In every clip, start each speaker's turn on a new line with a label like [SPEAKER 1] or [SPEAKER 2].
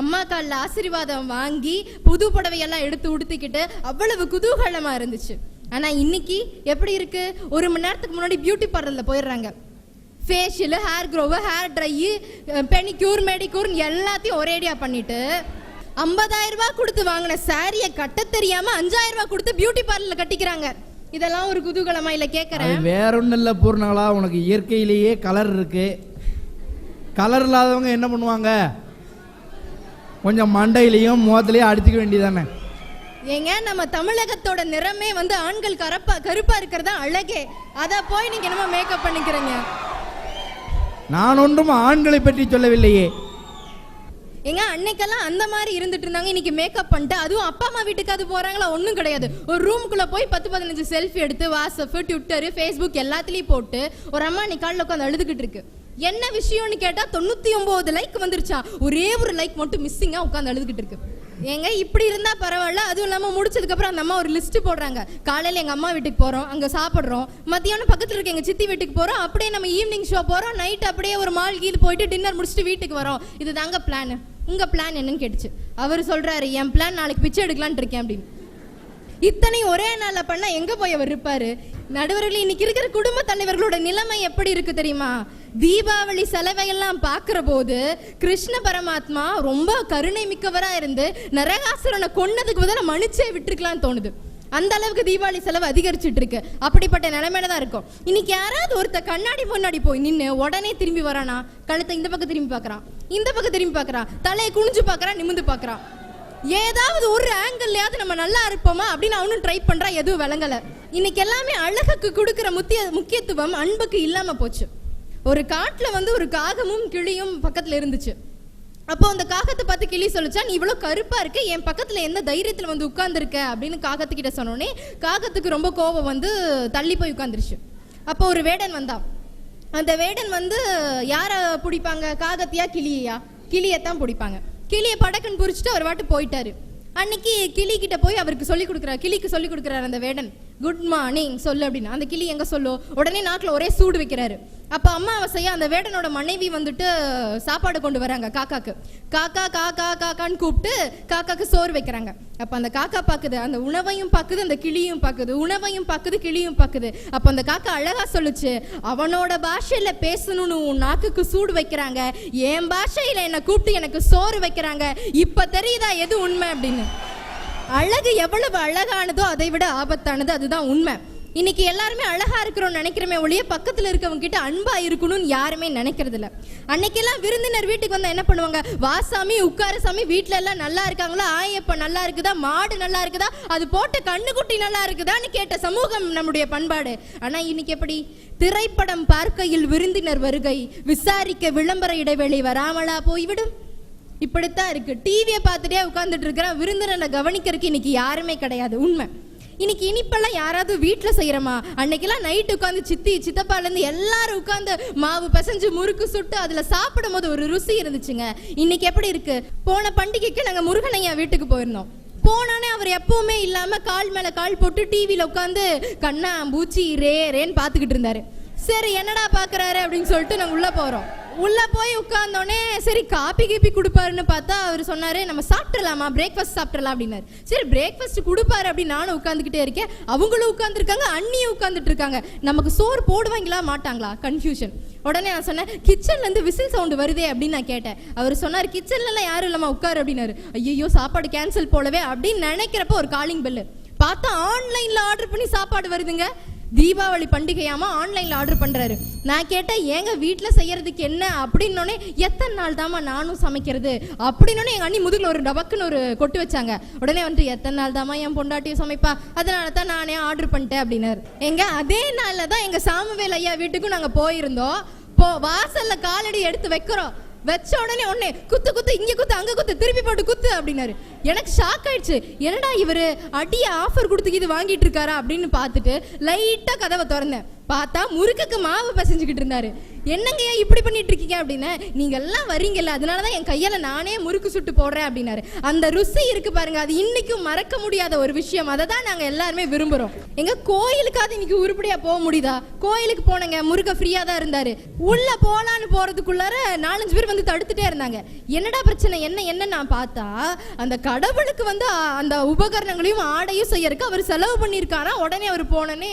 [SPEAKER 1] அம்மா காலில் ஆசீர்வாதம் வாங்கி புது புடவையெல்லாம் எடுத்து உடுத்திக்கிட்டு அவ்வளவு குதூகலமாக இருந்துச்சு. ஆனால் இன்னைக்கு எப்படி இருக்கு? ஒரு மணி நேரத்துக்கு முன்னாடி பியூட்டி பார்லரில் போயிடுறாங்க. Facial hair grow hair dry pedicure manicure எல்லாத்தையும் ஒரேடியா பண்ணிட்டு ஐம்பதாயிரம் ரூபாய் கொடுத்து வாங்கின சாரியை கட்ட தெரியாம அஞ்சாயிரம் ரூபாய் கொடுத்து பியூட்டி பார்லர்ல கட்டிக்கிறாங்க. இதெல்லாம் ஒரு குதூகலமா இல்ல
[SPEAKER 2] கேட்குறேன்
[SPEAKER 1] கேக்குறேன்
[SPEAKER 2] வேற ஒன்றும் இல்லை பூர்ணங்களா உனக்கு இயற்கையிலேயே கலர் இருக்கு. கலர் இல்லாதவங்க என்ன பண்ணுவாங்க? கொஞ்சம் மண்டையிலையும் முகத்திலையும் அடிச்சுக்க வேண்டியதானே
[SPEAKER 1] ஏங்க நம்ம தமிழகத்தோட நிறமே வந்து ஆண்கள் கருப்பா கருப்பா இருக்கிறதா அழகே. அத போய் நீங்க என்னமோ மேக்கப் பண்ணிக்கிறீங்க.
[SPEAKER 2] நான் ஒன்றும் ஆண்களை பற்றி சொல்லவில்லையே.
[SPEAKER 1] ஏங்க அன்னைக்கெல்லாம் அந்த மாதிரி இருந்துட்டு இருந்தாங்க. இன்னைக்கு மேக்கப் பண்ணிட்டு அதுவும் அப்பா அம்மா வீட்டுக்கு அது போறாங்களா? ஒன்றும் கிடையாது. ஒரு ரூமுக்குள்ள போய் பத்து பதினஞ்சு செல்ஃபி எடுத்து வாட்ஸ்அப் ட்விட்டர் ஃபேஸ்புக் எல்லாத்துலயும் போட்டு ஒரு அம்மா நீ காலில் உட்காந்து அழுதுகிட்டு இருக்கு. என்ன விஷயம்னு கேட்டால் தொண்ணூற்றி ஒம்பது லைக் வந்துருச்சா. ஒரே ஒரு லைக் மட்டும் மிஸ்ஸிங்காக உட்காந்து அழுதுகிட்டு இருக்கு. ஏங்க இப்படி இருந்தா பரவாயில்ல அதுவும் இல்லாமல் முடிச்சதுக்கப்புறம் அந்த அம்மா ஒரு லிஸ்ட் போடுறாங்க. காலையில் எங்கள் அம்மா வீட்டுக்கு போகிறோம் அங்கே சாப்பிட்றோம். மத்தியானம் பக்கத்தில் இருக்க எங்கள் சித்தி வீட்டுக்கு போகிறோம் அப்படியே நம்ம ஈவினிங் ஷோ போகிறோம் நைட் அப்படியே ஒரு மால் கீழ் போயிட்டு டின்னர் முடிச்சுட்டு வீட்டுக்கு வரோம். இதுதாங்க பிளான் உங்கள் பிளான் என்னன்னு கேட்டுச்சு. அவர் சொல்கிறாரு என் பிளான் நாளைக்கு பிச்சை எடுக்கலாம்னு இருக்கேன் அப்படின்னு. இத்தனை ஒரே நாள்ல பண்ணா எங்க போய் அவர் இருப்பாரு? நடுவர்கள் இன்னைக்கு இருக்கிற குடும்ப தலைவர்களோட நிலைமை எப்படி இருக்கு தெரியுமா? தீபாவளி செலவையெல்லாம் பார்க்குற போது கிருஷ்ண பரமாத்மா ரொம்ப கருணை மிக்கவரா இருந்து நரகாசுரனை கொன்னதுக்கு பதிலாக மன்னிச்சே விட்டுருக்கலாம்னு தோணுது. அந்த அளவுக்கு தீபாவளி செலவு அதிகரிச்சுட்டு இருக்கு. அப்படிப்பட்ட நிலைமையில தான் இருக்கும். இன்னைக்கு யாராவது ஒருத்த கண்ணாடி முன்னாடி போய் நின்று உடனே திரும்பி வரானா? கழுத்தை இந்த பக்கம் திரும்பி பார்க்குறான். இந்த பக்கம் திரும்பி பார்க்கறான். தலையை குனிஞ்சு பார்க்கறான் நிமிந்து பார்க்கறான். ஏதாவது ஒரு ஆங்கிள்லயாவது நம்ம நல்லா இருப்போமா அப்படின்னு அவனும் ட்ரை பண்றா எதுவும் விளங்கல. இன்னைக்கு எல்லாமே அழகுக்கு கொடுக்கிற முத்திய முக்கியத்துவம் அன்புக்கு இல்லாம போச்சு. ஒரு காட்டுல வந்து ஒரு காகமும் கிளியும் பக்கத்துல இருந்துச்சு. அப்போ அந்த காகத்தை பார்த்து கிளி சொல்லுச்சா நீ இவ்வளவு கருப்பா இருக்க என் பக்கத்துல எந்த தைரியத்துல வந்து உட்கார்ந்துருக்க? அப்படின்னு காகத்துக்கிட்ட சொன்னோடனே காகத்துக்கு ரொம்ப கோபம் வந்து தள்ளி போய் உட்கார்ந்துருச்சு. அப்போ ஒரு வேடன் வந்தான். அந்த வேடன் வந்து யாரை பிடிப்பாங்க காகத்தையா கிளியையா? கிளியைத்தான் பிடிப்பாங்க. கிளியை படக்குன்னு புரிச்சுட்டு அவர் வாட்டு போயிட்டாரு. அன்னைக்கு கிளி கிட்ட போய் அவருக்கு சொல்லி கொடுக்குறாரு கிளிக்கு சொல்லி கொடுக்குறாரு அந்த வேடன். குட் மார்னிங் சொல்லு அப்படின்னா அந்த கிளி எங்க சொல்லும் உடனே நாக்கில் ஒரே சூடு வைக்கிறாரு. அப்போ அம்மாவசையா அந்த வேடனோட மனைவி வந்துட்டு சாப்பாடு கொண்டு வராங்க காக்காக்கு. காக்கா காக்கா காக்கான்னு கூப்பிட்டு காக்காக்கு சோறு வைக்கிறாங்க. அப்போ அந்த காக்கா பாக்குது அந்த உணவையும் பார்க்குது அந்த கிளியும் பார்க்குது உணவையும் பார்க்குது கிளியும் பார்க்குது அப்போ அந்த காக்கா அழகா சொல்லுச்சு அவனோட பாஷையில் பேசணும்னு உன் நாக்குக்கு சூடு வைக்கிறாங்க. என் பாஷையில் என்னை கூப்பிட்டு எனக்கு சோறு வைக்கிறாங்க. இப்போ தெரியுதா எது உண்மை? அப்படின்னு. அழகு எவ்வளவு அழகானதோ அதை விட ஆபத்தானது அதுதான் உண்மை. இன்னைக்கு எல்லாருமே அழகா இருக்கிறோம் நினைக்கிறோமே ஒழிய பக்கத்துல இருக்கவங்க கிட்ட அன்பா இருக்கணும்னு யாருமே நினைக்கிறது இல்ல அன்னைக்கெல்லாம் விருந்தினர் வீட்டுக்கு வந்தா என்ன பண்ணுவாங்க? வாசாமி உட்கார சாமி வீட்டுல எல்லாம் நல்லா இருக்காங்களா? ஆயப்ப நல்லா இருக்குதா? மாடு நல்லா இருக்குதா? அது போட்ட கண்ணுக்குட்டி நல்லா இருக்குதான்னு கேட்ட சமூகம் நம்முடைய பண்பாடு. ஆனா இன்னைக்கு எப்படி? திரைப்படம் பார்க்கையில் விருந்தினர் வருகை விசாரிக்க விளம்பர இடைவெளி வராமலா போய்விடும். இப்படித்தான் இருக்கு. டிவியை பார்த்துட்டே உட்காந்துட்டு இருக்கிற விருந்தினரை கவனிக்கிறதுக்கு இன்னைக்கு யாருமே கிடையாது. உண்மை. இன்னைக்கு இனிப்பெல்லாம் யாராவது வீட்டில் செய்கிறோமா அன்னைக்கெல்லாம் நைட்டு உட்காந்து சித்தி சித்தப்பாலேருந்து எல்லாரும் உட்காந்து மாவு பிசைஞ்சு முறுக்கு சுட்டு அதில் சாப்பிடும் போது ஒரு ருசி இருந்துச்சுங்க. இன்னைக்கு எப்படி இருக்கு? போன பண்டிகைக்கு நாங்கள் முருகனையா வீட்டுக்கு போயிருந்தோம். போனானே அவர் எப்பவுமே இல்லாம கால் மேல கால் போட்டு டிவியில உட்காந்து கண்ணா பூச்சி ரே ரேன்னு பார்த்துக்கிட்டு இருந்தாரு. சரி என்னடா பாக்குறாரு அப்படின்னு சொல்லிட்டு நாங்க உள்ள போறோம். உள்ள போய் உட்கார்ந்தோடனே சரி காப்பி கீப்பி கொடுப்பாருன்னு பார்த்தா அவர் சொன்னாரு நம்ம சாப்பிட்றலாமா பிரேக்ஃபாஸ்ட் சாப்பிட்றலாம் அப்படின்னாரு. சரி பிரேக்ஃபாஸ்ட் கொடுப்பாரு அப்படின்னு நானும் உட்காந்துக்கிட்டே இருக்கேன். அவங்களும் உட்காந்துருக்காங்க அண்ணியும் உட்காந்துட்டு இருக்காங்க நமக்கு சோறு போடுவாங்களா மாட்டாங்களா? கன்ஃபியூஷன் உடனே நான் சொன்னேன் கிச்சன்ல இருந்து விசில் சவுண்ட் வருதே அப்படின்னு நான் கேட்டேன். அவர் சொன்னார் கிச்சன்ல எல்லாம் யாரும் இல்லாம உட்காரு அப்படின்னாரு. ஐயோ சாப்பாடு கேன்சல் போலவே அப்படின்னு நினைக்கிறப்ப ஒரு காலிங் பெல்லு பார்த்தா ஆன்லைன்ல ஆர்டர் பண்ணி சாப்பாடு வருதுங்க. தீபாவளி பண்டிகையாம ஆன்லைன்ல ஆர்டர் பண்றாரு. நான் கேட்டேன் ஏங்க வீட்டில் செய்யறதுக்கு என்ன? அப்படின்னோடனே எத்தனை நாள் தாம்மா நானும் சமைக்கிறது? அப்படின்னோடனே எங்க அண்ணி முதுகுல ஒரு டபக்குன்னு ஒரு கொட்டு வச்சாங்க. உடனே வந்துட்டு எத்தனை நாள் தாம்மா என் பொண்டாட்டியும் சமைப்பா? அதனால தான் நானே ஆர்டர் பண்ணிட்டேன் அப்படின்னாரு. எங்க அதே நாள்ல தான் எங்க சாமுவேல் ஐயா வீட்டுக்கும் நாங்க போயிருந்தோம். போ வாசல்ல காலடி எடுத்து வைக்கிறோம். வச்ச உடனே உடனே குத்து குத்து இங்க குத்து அங்க குத்து திருப்பி போட்டு குத்து அப்படின்னாரு. எனக்கு ஷாக் ஆயிடுச்சு. என்னடா இவரு அடிய ஆஃபர் கொடுத்து இது வாங்கிட்டு இருக்காரா அப்படின்னு பார்த்துட்டு லைட்டா கதவை திறந்தேன். பார்த்தா முறுக்குக்கு மாவு பசைஞ்சுக்கிட்டு இருந்தாரு. என்னங்கய்யா இப்படி பண்ணிட்டு இருக்கீங்க அப்படின்னு? நீங்க எல்லாம் வரீங்கல்ல அதனாலதான் என் கையால நானே முறுக்கு சுட்டு போடுறேன் அப்படின்னாரு. அந்த ருசி இருக்கு பாருங்க அது இன்னைக்கும் மறக்க முடியாத ஒரு விஷயம். அதை தான் நாங்க எல்லாருமே விரும்புறோம். எங்க கோயிலுக்காவது இன்னைக்கு உருப்படியா போக முடியுதா? கோயிலுக்கு போனங்க முறுக்க ஃப்ரீயா தான் இருந்தாரு. உள்ள போலான்னு போறதுக்குள்ளார நாலஞ்சு பேர் வந்து தடுத்துட்டே இருந்தாங்க. என்னடா பிரச்சனை? என்ன என்ன நான் பார்த்தா அந்த கடவுளுக்கு வந்து அந்த உபகரணங்களையும் ஆடையும் செய்யறதுக்கு அவர் செலவு பண்ணியிருக்காரா? உடனே அவர் போனனே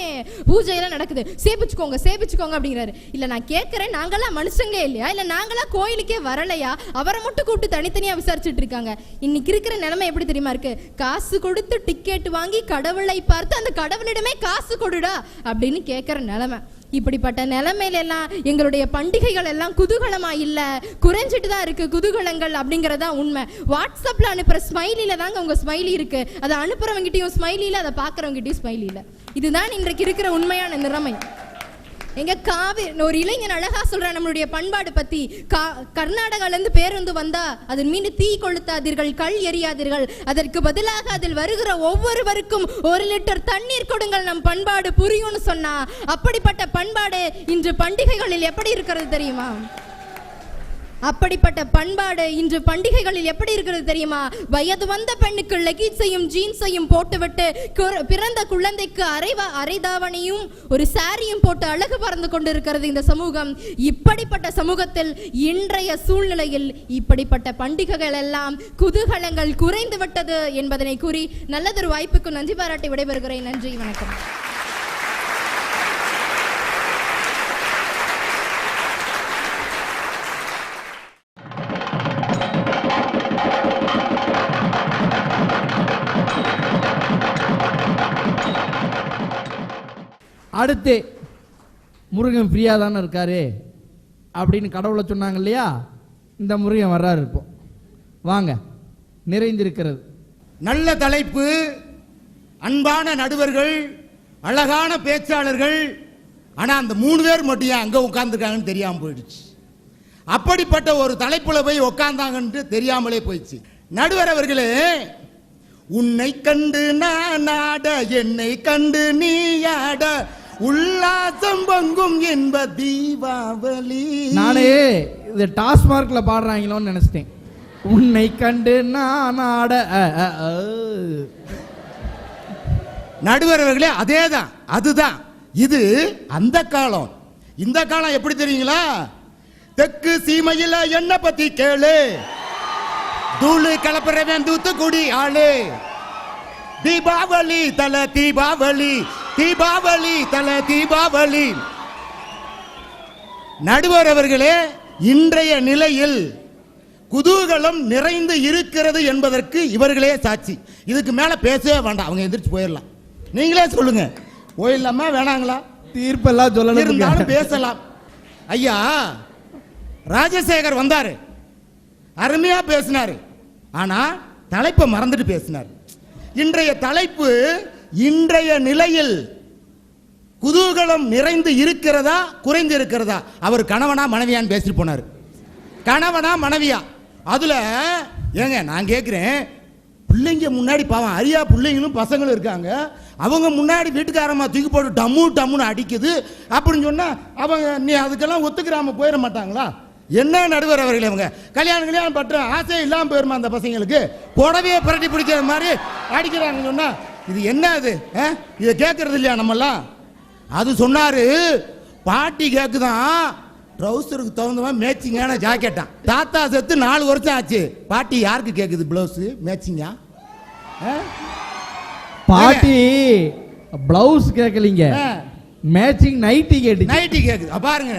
[SPEAKER 1] பூஜையெல்லாம் நடக்குது. சேபிச்சுக்கோங்க சேபிச்சுக்கோங்க அப்படிங்கிறாரு. இல்லை நான் கேட்குறேன் நாங்களாம் மனுஷங்களே இல்லையா? இல்லை நாங்களாம் கோயிலுக்கே வரலையா? அவரை மட்டும் கூப்பிட்டு தனித்தனியாக விசாரிச்சுட்டு இருக்காங்க. இன்னைக்கு இருக்கிற நிலைமை எப்படி தெரியுமா இருக்கு? காசு கொடுத்து டிக்கெட் வாங்கி கடவுளை பார்த்து அந்த கடவுளிடமே காசு கொடுடா அப்படின்னு கேட்குற நிலைமை. இப்படிப்பட்ட நிலைமையில எல்லாம் எங்களுடைய பண்டிகைகள் எல்லாம் குதூகலமா இல்ல. குறைஞ்சிட்டு தான் இருக்கு குதூகலங்கள் அப்படிங்கறதா உண்மை. வாட்ஸ்அப்ல அனுப்புற ஸ்மைலில தாங்க உங்க ஸ்மைலி இருக்கு. அதை அனுப்புறவங்கிட்டயும் ஸ்மைலி இல்ல அதை பாக்குறவங்கிட்டயும் ஸ்மைலி இல்ல இதுதான் இன்றைக்கு இருக்கிற உண்மையான நிலைமை. எங்க காவி ஒரு இளைஞன் அழகா சொல்றான் நம்மளுடைய பண்பாடு பத்தி. கா கர்நாடகால இருந்து பேருந்து வந்தா அதன் மீது தீ கொளுத்தாதீர்கள் கல் எறியாதீர்கள். அதற்கு பதிலாக அதில் வருகிற ஒவ்வொருவருக்கும் ஒரு லிட்டர் தண்ணீர் கொடுங்கள் நம் பண்பாடு புரியும்னு சொன்னா. அப்படிப்பட்ட பண்பாடு இன்று பண்டிகைகளில் எப்படி இருக்கிறது தெரியுமா? அப்படிப்பட்ட பண்பாடு இன்று பண்டிகைகளில் எப்படி இருக்கிறது தெரியுமா? வயது வந்த பெண்ணுக்கு லெகின்ஸையும் ஜீன்ஸையும் போட்டுவிட்டு பிறந்த குழந்தைக்கு அரைவா அரைதாவணியும் ஒரு சாரியும் போட்டு அழகு பறந்து கொண்டிருக்கிறது இந்த சமூகம். இப்படிப்பட்ட சமூகத்தில் இன்றைய சூழ்நிலையில் இப்படிப்பட்ட பண்டிகைகள் எல்லாம் குதூகலங்கள் குறைந்து விட்டது என்பதனை கூறி நல்லதொரு வாய்ப்புக்கு நன்றி பாராட்டி விடைபெறுகிறேன். நன்றி வணக்கம்.
[SPEAKER 2] அடுத்து முருகன் ஃப்ரீயாக தானே இருக்காரு அப்படின்னு கடவுளை சொன்னாங்க இல்லையா? இந்த முருகன் வர்றாரு இப்போ. வாங்க நிறைந்திருக்கிறது.
[SPEAKER 3] நல்ல தலைப்பு. அன்பான நடுவர்கள் அழகான பேச்சாளர்கள். ஆனால் அந்த மூணு பேர் மட்டும் ஏன் அங்கே உட்காந்துருக்காங்கன்னு தெரியாமல் போயிடுச்சு. அப்படிப்பட்ட ஒரு தலைப்பில் போய் உட்காந்தாங்கன்ட்டு தெரியாமலே போயிடுச்சு. நடுவர் அவர்களே உன்னை கண்டு நான் ஆட என்னை கண்டு நீ ஆட உல்லாசம் பொங்கும் என்ப தீபாவளி.
[SPEAKER 2] நானே இது டாஸ்மார்க்ல பாடுறாங்களோன்னு நினைச்சிட்டேன். உன்னை கண்டு நான் ஆட.
[SPEAKER 3] நடுவர் அவர்களே அதேதான் அதுதான். இது அந்த காலம். இந்த காலம் எப்படி தெரியுங்களா? தெற்கு சீமையில என்ன பத்தி கேளு? தூளு கலப்புறவன் தூத்துக்குடி ஆளு. தீபாவளி தல தீபாவளி. தீபாவளி தல தீபாவளி. நடுவர் அவர்களே இன்றைய நிலையில் குதூகலம் நிறைந்து இருக்கிறது என்பதற்கு இவர்களே சாட்சி. இதுக்கு மேல பேசவே வேண்டாம் அவங்க எந்திரிச்சு போயிடலாம் நீங்களே சொல்லுங்க. போயிடலாமா வேணாங்களா?
[SPEAKER 2] தீர்ப்பெல்லாம் சொல்லணும்
[SPEAKER 3] இருந்தாலும் பேசலாம். ஐயா ராஜசேகர் வந்தாரு. அருமையா பேசினாரு. ஆனா தலைப்பை மறந்துட்டு பேசினார். இன்றைய தலைப்பு இன்றைய நிலையில் குதூகலம் நிறைந்து இருக்கிறதா குறைந்து இருக்கிறதா அவர் கணவனா மனைவியான்னு பேசிட்டு போனார். கணவனா மனைவியா? அதுல ஏங்க நான் கேட்குறேன் பிள்ளைங்க முன்னாடி பாவம் அரியா பிள்ளைங்களும் பசங்களும் இருக்காங்க. அவங்க முன்னாடி வீட்டுக்காரம்மா தூக்கி போட்டு டம்மு டம்முன்னு அடிக்குது. அப்படின்னு சொன்னா அவங்க நீ அதுக்கெல்லாம் ஒத்துக்கிறாம போயிட மாட்டாங்களா? என்ன நடுவர் அவர்கள் இவங்க? கல்யாணம் கல்யாணம் பற்ற ஆசை இல்லாமல் போயிருமா அந்த பசங்களுக்கு? புடவையே புரட்டி பிடிக்கிற மாதிரி அடிக்கிறாங்கன்னு சொன்னா இது என்ன அது? இதை கேட்கறது இல்லையா நம்மெல்லாம்? அது சொன்னாரு பாட்டி கேக்குதான். ட்ரௌசருக்கு தகுந்த மாதிரி மேட்சிங்கான ஜாக்கெட்டான் தாத்தா செத்து நாலு வருஷம் ஆச்சு. பாட்டி யாருக்கு கேக்குது பிளவுஸ் மேட்சிங்கா
[SPEAKER 2] பாட்டி பிளவுஸ் கேட்கலீங்க. மேட்சிங் நைட்டி கேட்டுச்சு.
[SPEAKER 3] நைட்டி கேக்குது. அப்ப பாருங்க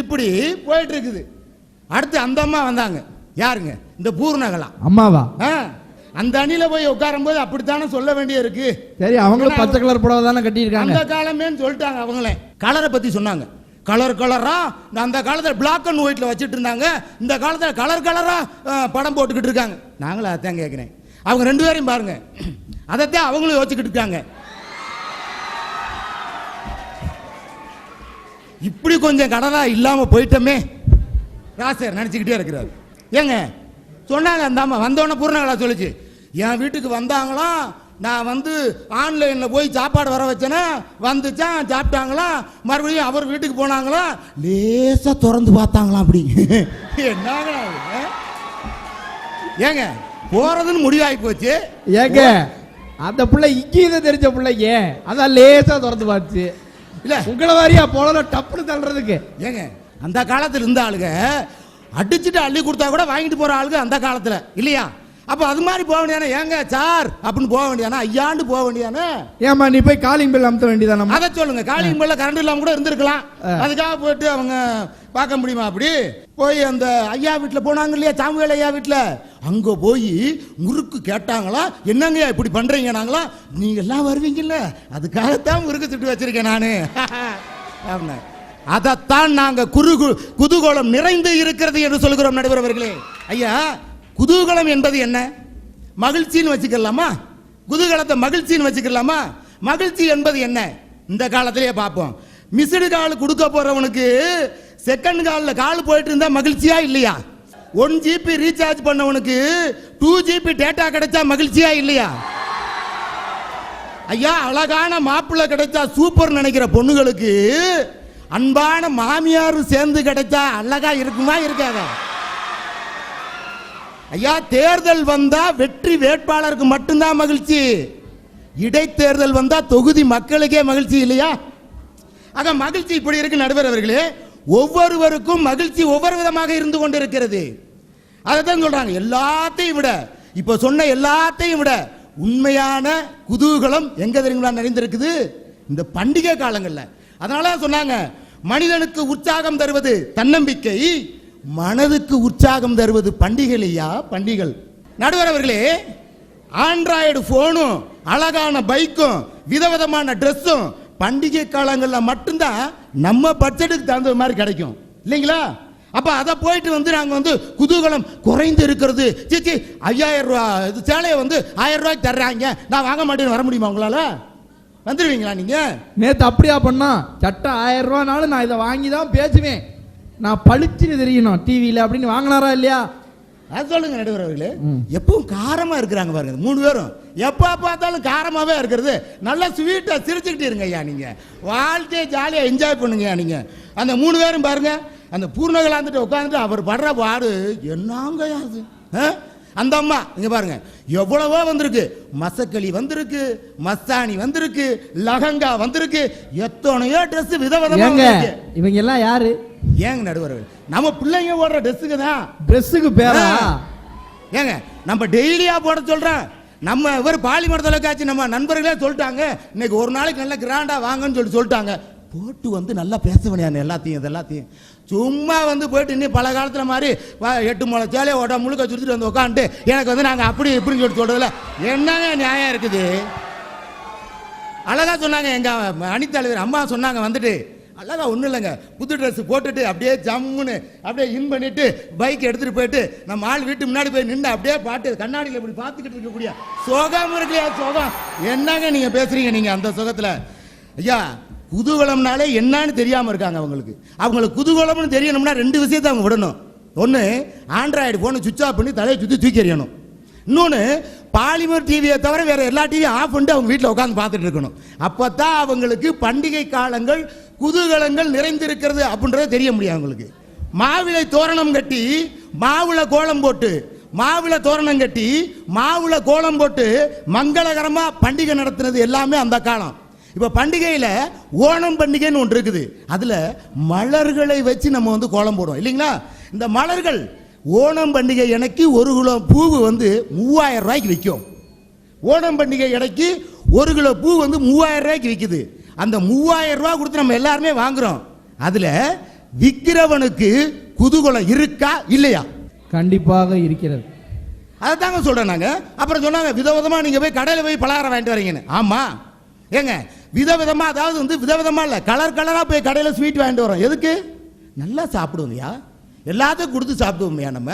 [SPEAKER 3] இப்படி போயிட்டு இருக்குது. அடுத்து அந்த அம்மா வந்தாங்க. யாருங்க? இந்த பூர்ணகலா.
[SPEAKER 2] அம்மாவா?
[SPEAKER 3] ஆ, அந்த அணில போய் உட்காரும் போது அப்படித்தானே சொல்ல வேண்டிய இருக்கு?
[SPEAKER 2] சரி அவங்களும் பச்சை கலர் புடவை தானே கட்டியிருக்காங்க.
[SPEAKER 3] அந்த காலமேன்னு சொல்லிட்டாங்க அவங்களே. கலரை பத்தி சொன்னாங்க. கலர் கலரா இந்த அந்த காலத்துல பிளாக் அண்ட் ஒயிட்ல வச்சுட்டு இருந்தாங்க. இந்த காலத்துல கலர் கலரா அஹ், படம் போட்டுக்கிட்டு இருக்காங்க. நாங்களும் அதான் கேட்கிறேன். அவங்க ரெண்டு பேரையும் பாருங்க. அதைத்தான் அவங்களும் யோசிச்சுக்கிட்டு இருக்காங்க. இப்படி கொஞ்சம் கடலா இல்லாம போயிட்டோமே. ராசர் நினைச்சுக்கிட்டே இருக்கிறாரு. ஏங்க சொன்னாங்க அந்த அம்மா வந்தோடனே பூர்ணகலா சொல்லுச்சு. என் வீட்டுக்கு வந்தாங்களாம் நான் வந்து ஆன்லைனில் போய் சாப்பாடு வர வச்சேன்னா வந்துச்சான் சாப்பிட்டாங்களாம் மறுபடியும் அவர் வீட்டுக்கு போனாங்களாம் லேசாக திறந்து பார்த்தாங்களாம் அப்படி. என்னங்க? ஏங்க போறதுன்னு முடிவாகி போச்சு.
[SPEAKER 2] ஏங்க அந்த பிள்ளை இங்கேயும் தெரிஞ்ச பிள்ளைங்க அதான் லேசா திறந்து பார்த்து.
[SPEAKER 3] இல்ல.
[SPEAKER 2] உங்களை மாதிரியா போல டப்புனு தள்ளுறதுக்கு.
[SPEAKER 3] ஏங்க அந்த காலத்துல இருந்த ஆளுங்க அடிச்சுட்டு அள்ளி கொடுத்தா கூட வாங்கிட்டு போற ஆளுங்க அந்த காலத்துல. இல்லையா? அப்ப அது மாதிரி போக வேண்டியானே ஏங்க சார்? அப்படின்னு போக வேண்டியானா ஐயாண்டு போக வேண்டியானே
[SPEAKER 2] ஏமா நீ போய் காலிங் பெல் அமுத்த வேண்டியதானம்மா
[SPEAKER 3] அதை சொல்லுங்க. காலிங் மேல கரண்ட் இல்லாம கூட இருந்திருக்கலாம். அதுக்காக போயிட்டு அவங்க பார்க்க முடியுமா அப்படி? போய் அந்த ஐயா வீட்டுல போனாங்க இல்லையா? சாமுவேல் ஐயா வீட்டுல அங்க போய் முறுக்கு கேட்டாங்களா? என்னங்க இப்படி பண்றீங்க நாங்களா நீங்க எல்லாம் வருவீங்கல்ல. அதுக்காகத்தான் முறுக்கு சுட்டு வச்சிருக்கேன் நானு. அப்படின்னா, அதைத்தான் நாங்கள் குரு குதூகோலம் நிறைந்து இருக்கிறது என்று சொல்கிறோம் நடுவர் அவர்களே. ஐயா குதூகலம் என்பது என்ன? மகிழ்ச்சின்னு வச்சுக்கலாமா? குதூகலத்தை மகிழ்ச்சின்னு வச்சுக்கலாமா? மகிழ்ச்சி என்பது என்ன? இந்த காலத்திலேயே பார்ப்போம். மிஸ்டு கால் கொடுக்க போறவனுக்கு செகண்ட் காலில் கால் போயிட்டு இருந்தா மகிழ்ச்சியா இல்லையா? ஒன் ஜிபி ரீசார்ஜ் பண்ணவனுக்கு டூ ஜிபி டேட்டா கிடைச்சா மகிழ்ச்சியா இல்லையா? ஐயா அழகான மாப்பிள்ளை கிடைச்சா சூப்பர் நினைக்கிற பொண்ணுகளுக்கு அன்பான மாமியாரும் சேர்ந்து கிடைச்சா அழகா இருக்குமா இருக்காதா. ஐயா தேர்தல் வந்தா வெற்றி வேட்பாளருக்கு மட்டும்தான் மகிழ்ச்சி. இடைத்தேர்தல் வந்தா தொகுதி மக்களுக்கே மகிழ்ச்சி இல்லையா? ஆக மகிழ்ச்சி இப்படி இருக்கு நடுவர் அவர்களே. ஒவ்வொருவருக்கும் மகிழ்ச்சி ஒவ்வொரு விதமாக இருந்து கொண்டிருக்கிறது. அதை தான் சொல்றாங்க. எல்லாத்தையும் விட இப்ப சொன்ன எல்லாத்தையும் விட உண்மையான குதூகலம் எங்க தெரியுங்களா நிறைந்திருக்குது? இந்த பண்டிகை காலங்களில். அதனால சொன்னாங்க மனிதனுக்கு உற்சாகம் தருவது தன்னம்பிக்கை மனதுக்கு உற்சாகம் தருவது பண்டிகைலையா பண்டிகள் நடுவர் அவர்களே ஆண்ட்ராய்டு போனும் அழகான பைக்கும் விதவிதமான ட்ரெஸ்ஸும் பண்டிகை காலங்களில் மட்டும்தான் நம்ம பட்ஜெட்டுக்கு தகுந்த மாதிரி கிடைக்கும். இல்லைங்களா? அப்போ அதை போயிட்டு வந்து நாங்கள் வந்து குதூகலம் குறைந்து இருக்கிறது. சீச்சி ஐயாயிரம் ரூபா இது சேலையை வந்து ஆயிரம் ரூபாய்க்கு தர்றாங்க. நான் வாங்க மாட்டேன்னு வர முடியுமா உங்களால? வந்துடுவீங்களா நீங்க?
[SPEAKER 2] நேத்து அப்படியா பண்ணா? சட்டம் ஆயிரம் ரூபானாலும் நான் இதை வாங்கி தான் பேசுவேன். நான் பளிச்சுன்னு தெரியணும் டிவியில அப்படின்னு வாங்கினாரா இல்லையா?
[SPEAKER 3] அது சொல்லுங்க நடுவர் அவர்களே. எப்பவும் காரமா இருக்கிறாங்க பாருங்க மூணு பேரும். எப்ப பார்த்தாலும் காரமாவே இருக்கிறது. நல்லா ஸ்வீட்டா சிரிச்சுக்கிட்டு இருங்க ஐயா நீங்க. வாழ்க்கையை ஜாலியா என்ஜாய் பண்ணுங்க நீங்க. அந்த மூணு பேரும் பாருங்க அந்த பூர்ணகலாந்துட்டு உட்காந்துட்டு அவர் படுற பாடு என்னங்க அது? அந்த அம்மா இங்க பாருங்க. எவ்வளவோ வந்திருக்கு. மசக்களி வந்திருக்கு மஸ்தானி வந்திருக்கு லகங்கா வந்திருக்கு. எத்தனையோ ட்ரெஸ் விதவிதமா
[SPEAKER 2] ஏங்க
[SPEAKER 3] வந்திருக்கு.
[SPEAKER 2] இவங்க எல்லாம் யாரு?
[SPEAKER 3] ஏங்க நடுவர்கள் நம்ம பிள்ளைங்க ஓடுற ட்ரெஸ்ஸுக்கு தான்.
[SPEAKER 2] ட்ரெஸ்ஸுக்கு பேரா.
[SPEAKER 3] ஏங்க நம்ம டெய்லியா போட சொல்றேன். நம்ம இவர் பாலிமர் தொலைக்காட்சி நம்ம நண்பர்களே சொல்லிட்டாங்க. இன்னைக்கு ஒரு நாளைக்கு நல்ல கிராண்டா வாங்கன்னு சொல்லி சொல்லிட்டாங்க. போட்டு வந்து நல்லா பேச எல்லாத்தையும் இது எல்லாத்தையும். சும்மா வந்து போயிட்டு இன்னும் பல காலத்தில் மாதிரி எட்டு முளைச்சாலே சேலையை ஓட்ட முழுக்க சுடுத்துட்டு வந்து உட்காந்துட்டு எனக்கு வந்து நாங்கள் அப்படி இப்படின்னு சொல்லி சொல்றதுல என்னங்க நியாயம் இருக்குது? அழகா சொன்னாங்க எங்க அணித்தலைவர் அம்மா சொன்னாங்க வந்துட்டு. அழகா ஒன்றும் இல்லைங்க. புது ட்ரெஸ் போட்டுட்டு அப்படியே ஜம்முன்னு அப்படியே இன் பண்ணிட்டு பைக் எடுத்துட்டு போயிட்டு நம்ம ஆள் வீட்டு முன்னாடி போய் நின்று அப்படியே பாட்டு கண்ணாடியில் இப்படி பார்த்துக்கிட்டு இருக்கக்கூடிய சுகம் இருக்குல்லையா சுகம்? என்னங்க நீங்க பேசுறீங்க நீங்க அந்த சுகத்துல? ஐயா குதூகலம்னாலே என்னன்னு தெரியாமல் இருக்காங்க அவங்களுக்கு. அவங்களுக்கு குதூகலம்னு தெரியணும்னா ரெண்டு விஷயத்தை அவங்க விடணும். ஒன்று ஆண்ட்ராய்டு ஃபோனை சுவிச் ஆஃப் பண்ணி தலையை சுற்றி தூக்கி எறியணும். இன்னொன்று பாலிமர் டிவியை தவிர வேறு எல்லா டிவியும் ஆஃப் பண்ணிட்டு அவங்க வீட்டில் உட்காந்து பார்த்துட்டு இருக்கணும். அப்போ தான் அவங்களுக்கு பண்டிகை காலங்கள் குதூகலங்கள் நிறைந்திருக்கிறது அப்படின்றத தெரிய முடியும் அவங்களுக்கு. மாவிளை தோரணம் கட்டி மாவுள கோலம் போட்டு மாவிள தோரணம் கட்டி மாவுள கோலம் போட்டு மங்களகரமாக பண்டிகை நடத்துனது எல்லாமே அந்த காலம். இப்போ பண்டிகையில் ஓணம் பண்டிகைன்னு ஒன்று இருக்குது. அதில் மலர்களை வச்சு நம்ம வந்து கோலம் போடுவோம் இல்லைங்களா? இந்த மலர்கள் ஓணம் பண்டிகை எனக்கு ஒரு கிலோ பூவு வந்து மூவாயிரம் ரூபாய்க்கு விற்கும் ஓணம் பண்டிகை இடைக்கு ஒரு கிலோ பூ வந்து மூவாயிரம் ரூபாய்க்கு விற்குது அந்த மூவாயிரம் ரூபாய் கொடுத்து நம்ம எல்லாருமே வாங்குறோம். அதுல விற்கிறவனுக்கு குதூகலம் இருக்கா இல்லையா?
[SPEAKER 2] கண்டிப்பாக இருக்கிறது.
[SPEAKER 3] அதை தாங்க சொல்றேன் நாங்க. அப்புறம் சொன்னாங்க விதவிதமா நீங்க போய் கடையில் போய் பலகாரம் வாங்கிட்டு வரீங்கன்னு. ஆமா. ஏங்க விதவிதமா அதாவது வந்து விதவிதமா இல்லை. கலர் கலராக போய் கடையில் ஸ்வீட் வாங்கிட்டு வரோம் எதுக்கு? நல்லா சாப்பிடுவோம் ஐயா எல்லாத்தையும் கொடுத்து சாப்பிடுவோம்யா நம்ம.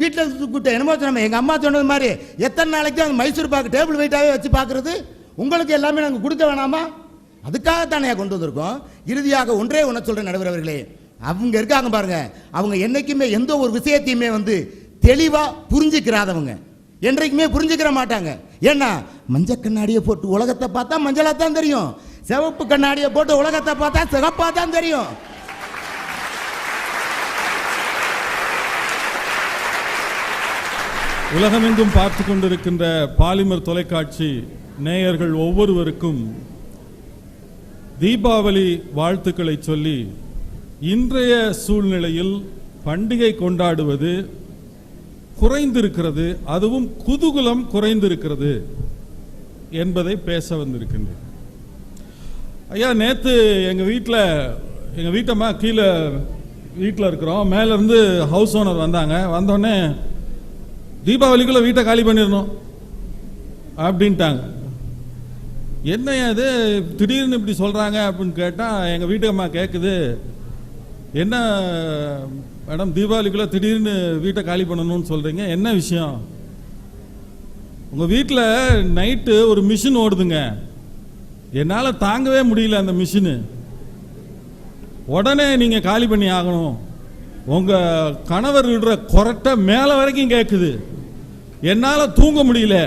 [SPEAKER 3] வீட்டில் கூட்ட என்னமோ நம்ம எங்கள் அம்மா சொன்னது மாதிரி எத்தனை நாளைக்கு அந்த மைசூர் பாக்கு டேபிள் வெயிட்டாகவே வச்சு பார்க்கறது உங்களுக்கு எல்லாமே நாங்கள் கொடுக்க வேணாமா? அதுக்காகத்தானே கொண்டு வந்திருக்கோம். இறுதியாக ஒன்றே ஒன்று சொல்கிறேன் நடுவரவர்களே அவங்க இருக்காங்க பாருங்கள் அவங்க என்றைக்குமே எந்த ஒரு விஷயத்தையுமே வந்து தெளிவாக புரிஞ்சுக்கிறாதவங்க. என்றைக்குமே புரிஞ்சுக்கிற மாட்டாங்க. ஏன்னா மஞ்ச கண்ணாடியை போட்டு உலகத்தை பார்த்தா மஞ்சளா தான் தெரியும். சிவப்பு கண்ணாடியை போட்டு உலகத்தை பார்த்தா சிகப்பா தான் தெரியும்.
[SPEAKER 4] உலகமெங்கும் பார்த்து கொண்டிருக்கின்ற பாலிமர் தொலைக்காட்சி நேயர்கள் ஒவ்வொருவருக்கும் தீபாவளி வாழ்த்துக்களை சொல்லி இன்றைய சூழ்நிலையில் பண்டிகை கொண்டாடுவது குறைந்திருக்கிறது அதுவும் குதூகலம் குறைந்திருக்கிறது என்பதை பேச வந்திருக்கின்றேன். ஐயா நேற்று எங்கள் வீட்டில் எங்கள் வீட்டம்மா கீழே வீட்டில் இருக்கிறோம். மேலேருந்து ஹவுஸ் ஓனர் வந்தாங்க. வந்தோடனே தீபாவளிக்குள்ளே வீட்டை காலி பண்ணிடணும் அப்படின்ட்டாங்க. என்ன அது திடீர்னு இப்படி சொல்கிறாங்க அப்படின்னு கேட்டால் எங்கள் வீட்டு அம்மா கேட்குது என்ன மேடம் தீபாவளிக்குள்ள திடீர்னு வீட்டை காலி பண்ணணும்னு சொல்கிறீங்க என்ன விஷயம்? உங்கள் வீட்டில் நைட்டு ஒரு மிஷின் ஓடுதுங்க. என்னால் தாங்கவே முடியல அந்த மிஷினு. உடனே நீங்கள் காலி பண்ணி ஆகணும். உங்கள் கணவர் விடுற கொரட்டை மேலே வரைக்கும் கேட்குது என்னால் தூங்க முடியல.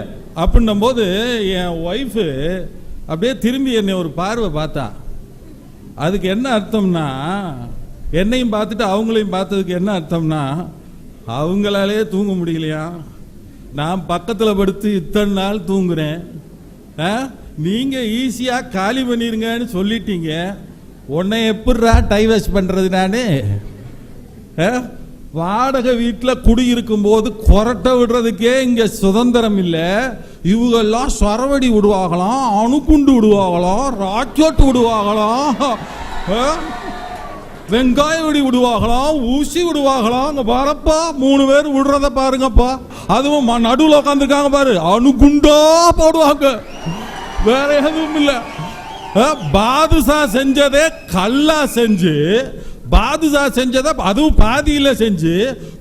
[SPEAKER 4] அப்படின்னும் போது என் ஒய்ஃபு அப்படியே திரும்பி என்னை ஒரு பார்வை பார்த்தா. அதுக்கு என்ன அர்த்தம்னா என்னையும் பார்த்துட்டு அவங்களையும் பார்த்ததுக்கு என்ன அர்த்தம்னா அவங்களாலே தூங்க முடியலையா? நான் பக்கத்தில் படுத்து இத்தனை நாள் தூங்குறேன். ஆ? ஈஸியாக காலி பண்ணிருங்கன்னு சொல்லிட்டீங்க. உன்னை எப்படிரா டைவர்ஸ் பண்ணுறது நானே? ஆ? வாடகை வீட்டில் குடியிருக்கும் போது கொரட்டை விடுறதுக்கே இங்கே சுதந்திரம் இல்லை. இவங்கெல்லாம் சொரவடி விடுவாங்களாம் அணுகுண்டு விடுவாங்களாம் ராக்கெட் விடுவாங்களாம். வெங்காயம் வெங்காய வெடி விடுவாங்களாம் ஊசி விடுவாங்களாம் அங்க பாரப்பா மூணு பேர் விடுறத பாருங்கப்பா. அதுவும் ம- உட்காந்துருக்காங்க பாரு. அணுகுண்டா போடுவாங்க. வேற எதுவும் இல்ல. பாதுஷா செஞ்சதே கல்லா செஞ்சு பாதுஷா செஞ்சதை அதுவும் பாதியில செஞ்சு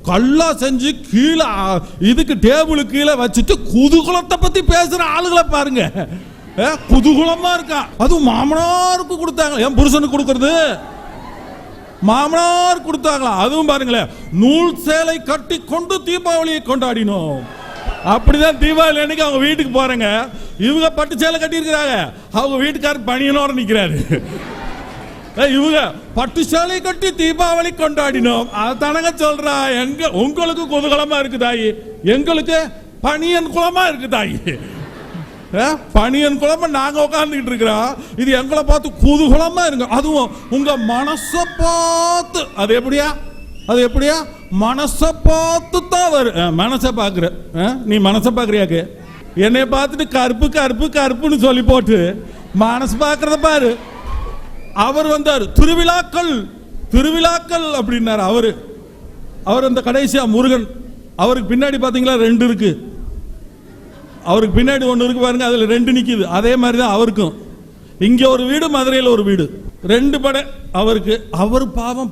[SPEAKER 4] கல்லா செஞ்சு கீழே இதுக்கு டேபிள் கீழே வச்சுட்டு குதுகுலத்தை பத்தி பேசுற ஆளுகளை பாருங்க. அஹ், குதூகலமா இருக்கா. அதுவும் மாமனாருக்கு கொடுத்தாங்க. என் புருஷனுக்கு கொடுக்கறது. மாமனார் கொடுத்தாங்களா அதுவும் பாருங்களேன் நூல் சேலை கட்டி கொண்டு தீபாவளியை கொண்டாடினோம். அப்படிதான் தீபாவளி அன்னைக்கு அவங்க வீட்டுக்கு போறேங்க. இவங்க பட்டு சேலை கட்டியிருக்கிறாங்க. அவங்க வீட்டுக்காரர் பணியனோட நிக்கிறாரு. ஏய், இவங்க பட்டு சேலை கட்டி தீபாவளி கொண்டாடினோம். அதானங்க சொல்றா எங்க உங்களுக்கு குதூகலமா இருக்கு தாயி. எங்களுக்கு பனியன் குளமா இருக்கு தாயி. பனியன் குழம்பு நாங்க உட்காந்துக்கிட்டு இருக்கிறோம். இது எங்களை பார்த்து குதூகலமா இருங்க. அதுவும் உங்க மனசை பார்த்து. அது எப்படியா? அது எப்படியா? மனசை பார்த்து தான் வரும். ஆ, மனசை பார்க்குற. ஆ, நீ மனசை பார்க்குறியாக்கு? என்னை பார்த்துட்டு கருப்பு கருப்பு கருப்புன்னு சொல்லி போட்டு மனசு பார்க்கறத பாரு. அவர் வந்தார். திருவிழாக்கள் திருவிழாக்கள் அப்படின்னார் அவர். அவர் அந்த கடைசியா முருகன். அவருக்கு பின்னாடி பார்த்தீங்களா? ரெண்டு இருக்குது அவருக்கு பின்னாடி ஒன்று இருக்கு பாருங்க அதுல ரெண்டு நிக்குது. அதே மாதிரி தான் அவருக்கும். இங்க ஒரு வீடு மதுரையில் ஒரு வீடு. ரெண்டு படை அவருக்கு. அவர் பாவம்